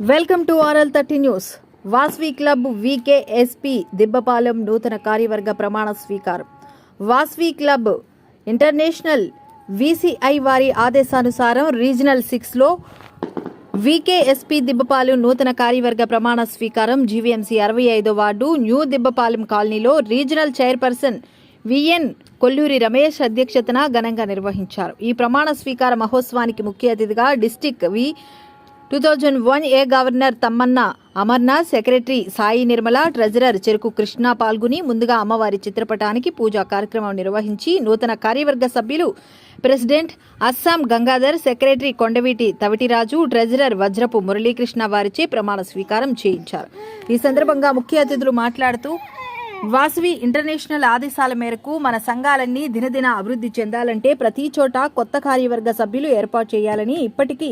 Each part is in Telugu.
Welcome to R L thirty news. Vasavi club V K S P Dibbapalem నూతన కార్యవర్గ ప్రమాణ స్వీకారం. వాస్వి క్లబ్ ఇంటర్నేషనల్ విసిఐ వారి ఆదేశానుసారం రీజనల్ సిక్స్లో వికేఎస్పి దిబ్బపాలెం నూతన కార్యవర్గ ప్రమాణ స్వీకారం జీవీఎంసీ అరవై ఐదో వార్డు న్యూ దిబ్బపాలెం కాలనీలో regional chairperson V N Kolluri Ramesh అధ్యక్షతన ఘనంగా నిర్వహించారు. ఈ ప్రమాణ స్వీకార మహోత్సవానికి ముఖ్య అతిథిగా district V two thousand one A governor Tammanna Amarnath secretary Sai Nirmala treasurer Cheruku Krishna పాల్గొని ముందుగా అమ్మవారి చిత్రపటానికి పూజా కార్యక్రమం నిర్వహించి నూతన కార్యవర్గ సభ్యులు president Assam Gangadhar secretary Kondaveeti Tavitiraju treasurer Vajrapu Muralikrishna వారిచే ప్రమాణ స్వీకారం చేయించారు. ఈ సందర్భంగా ముఖ్య అతిథులు మాట్లాడుతూ వాసవి ఇంటర్నేషనల్ ఆదేశాల మేరకు మన సంఘాలన్నీ దినదిన అభివృద్ధి చెందాలంటే ప్రతి చోట కొత్త కార్యవర్గ సభ్యులు ఏర్పాటు చేయాలని ఇప్పటికీ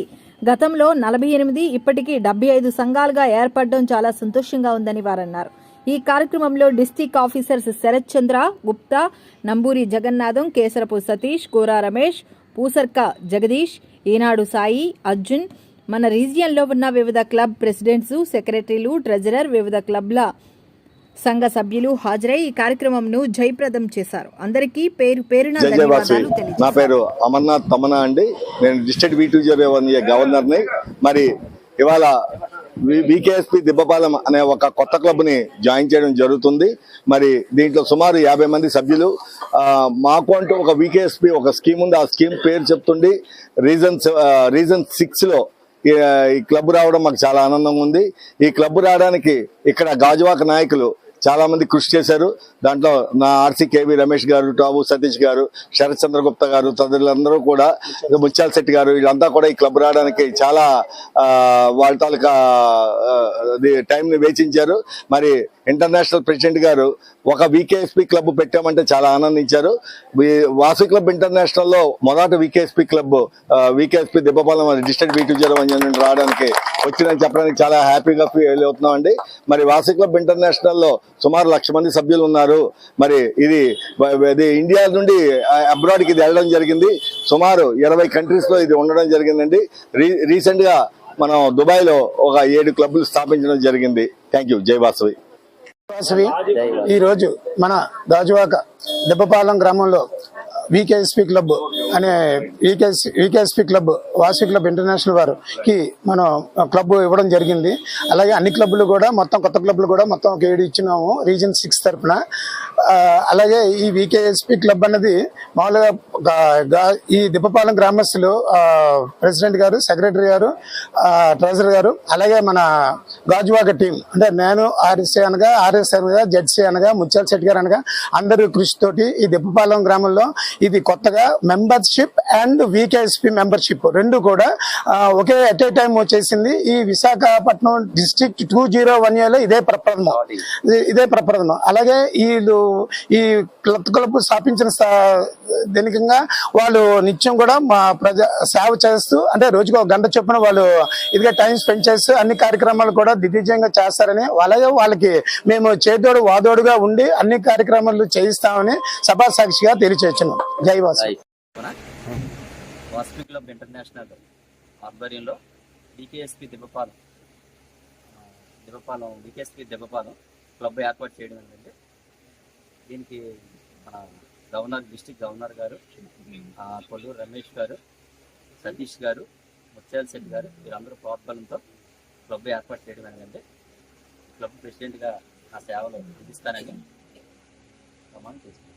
గతంలో నలభై ఎనిమిది ఇప్పటికీ డెబ్బై ఐదు సంఘాలుగా ఏర్పడడం చాలా సంతోషంగా ఉందని వారన్నారు. ఈ కార్యక్రమంలో డిస్టిక్ ఆఫీసర్స్ శరత్ చంద్ర గుప్తా నంబూరి జగన్నాథం కేసరపు సతీష్ కోరా రమేష్ పూసర్క జగదీష్ ఈనాడు సాయి అర్జున్. మన రీజియన్లో ఉన్న వివిధ క్లబ్ ప్రెసిడెంట్స్ సెక్రటరీలు ట్రెజరర్ వివిధ క్లబ్ల సంఘ సభ్యులు హాజరై ఈ కార్యక్రమంను జయప్రదం చేశారు. అందరికీ పేరు పేరున నా పేరు అమర్నాథ్ తమనా అండి. నేను district B two zero one గవర్నర్ని మరి ఇవాళ వికేఎస్పి దిబ్బపాలెం అనే ఒక కొత్త క్లబ్ని జాయిన్ చేయడం జరుగుతుంది. మరి దీంట్లో సుమారు యాభై మంది సభ్యులు. మాకు అంటూ ఒక వికేఎస్పి ఒక స్కీమ్ ఉంది. ఆ స్కీమ్ పేరు చెప్తుండి రీజన్ రీజన్ సిక్స్లో ఈ ఈ క్లబ్ రావడం మాకు చాలా ఆనందంగా ఉంది. ఈ క్లబ్ రావడానికి ఇక్కడ గాజువాక నాయకులు చాలా మంది కృషి చేశారు. దాంట్లో నా ఆర్సీ కేవీ రమేష్ గారు టాబు సతీష్ గారు శరత్ చంద్రగుప్త గారు తదితరులందరూ కూడా ముత్యాల శెట్టి గారు వీళ్ళంతా కూడా ఈ క్లబ్ రావడానికి చాలా వాళ్ళ తాలూకా టైంని వేచించారు. మరి ఇంటర్నేషనల్ ప్రెసిడెంట్ గారు ఒక వికేఎస్పి క్లబ్ పెట్టామంటే చాలా ఆనందించారు. వాసు క్లబ్ ఇంటర్నేషనల్లో మొదట V K S P club V K S P Dibbapalem district B two two zero రావడానికి వచ్చిందని చెప్పడానికి చాలా హ్యాపీగా ఫీల్ అవుతున్నాం అండి మరి వాసు క్లబ్ ఇంటర్నేషనల్లో సుమారు లక్ష మంది సభ్యులు ఉన్నారు. మరి ఇది ఇది ఇండియా నుండి అబ్రాడ్కి ఇది వెళ్ళడం జరిగింది. సుమారు ఇరవై కంట్రీస్లో ఇది ఉండడం జరిగిందండి. రీ- రీసెంట్గా మనం దుబాయ్లో ఒక ఏడు క్లబ్లు స్థాపించడం జరిగింది. Thank you. జై వాసవి వాసవి ఈ రోజు మన గాజువాక దెబ్బపాలెం గ్రామంలో V K S P club అనే V K S V K S P club Vasavi club international వారికి మనం క్లబ్ ఇవ్వడం జరిగింది. అలాగే అన్ని క్లబ్లు కూడా మొత్తం కొత్త క్లబ్లు కూడా మొత్తం ఒక ఏడు ఇచ్చినాము. రీజన్ సిక్స్ తరఫున. అలాగే ఈ వికేఎస్పి క్లబ్ అన్నది మామూలుగా ఈ దిబ్బపాలెం గ్రామస్తులు ప్రెసిడెంట్ గారు సెక్రటరీ గారు ట్రెజరర్ గారు అలాగే మన గాజువాక టీం అంటే నేను ఆర్ఎస్ఏ అనగా ఆర్ఎస్ అనగా జెడ్సీ అనగా ముత్యాల శెట్టి గారు అనగా అందరి కృషితోటి ఈ దిబ్బపాలెం గ్రామంలో ఇది కొత్తగా మెంబర్షిప్ అండ్ వికేఎస్పి మెంబర్షిప్ రెండు కూడా ఒకే ఎట్ ఏ టైం వచ్చేసింది. ఈ విశాఖపట్నం డిస్ట్రిక్ట్ టూ జీరో వన్లో ఇదే ప్రప్రథమం. ఇది- ఇదే ప్రప్రథమం. అలాగే వీళ్ళు ఈ క్లబ్ క్లబ్ స్థాపించిన స్థా- దీనికంగా వాళ్ళు నిత్యం కూడా మా ప్రజా సేవ చేస్తూ అంటే రోజుకు ఒక గంట చొప్పున వాళ్ళు ఇదిగా టైం స్పెండ్ చేస్తూ అన్ని కార్యక్రమాలు కూడా దిగ్విజయంగా చేస్తారని అలాగే వాళ్ళకి మేము చేదోడు వాదోడుగా ఉండి అన్ని కార్యక్రమాలు చేయిస్తామని సభా సాక్షిగా తెలియచేస్తున్నాం. జై వాసు. వాస్పి క్లబ్ ఇంటర్నేషనల్ ఆధ్వర్యంలో డికేఎస్పి దెబ్బపాలెం దెబ్బపాలెం డికేఎస్పి దెబ్బపాలెం క్లబ్ ఏర్పాటు చేయడం ఏంటంటే దీనికి మన గవర్నర్ డిస్టిక్ గవర్నర్ గారు కొల్లూరు రమేష్ గారు సతీష్ గారు ముత్యాల శెట్టి గారు వీరందరూ ప్రోత్బలంతో క్లబ్ ఏర్పాటు చేయడం ఏంటంటే క్లబ్ ప్రెసిడెంట్గా నా సేవలు అందిస్తానని ప్రమాణం చేసుకున్నాను